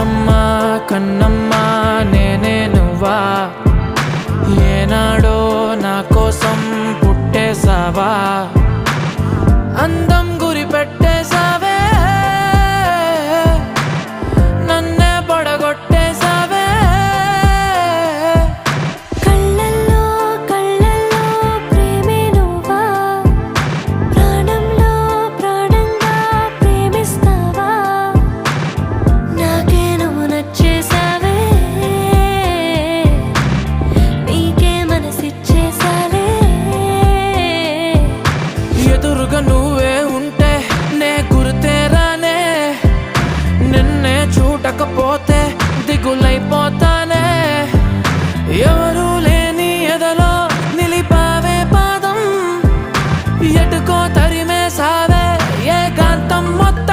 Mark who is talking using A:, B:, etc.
A: కన్నమ్మ కన్నమ్మ నేనే నువ్వా? ఏనాడో నా కోసం పుట్టేసావా పోతే దిగులైపోతానే ఎవరు లేని ఎదలో నిలిపావే పాదం. ఎటుకో తరిమే సావే ఏకాంతం మొత్తం.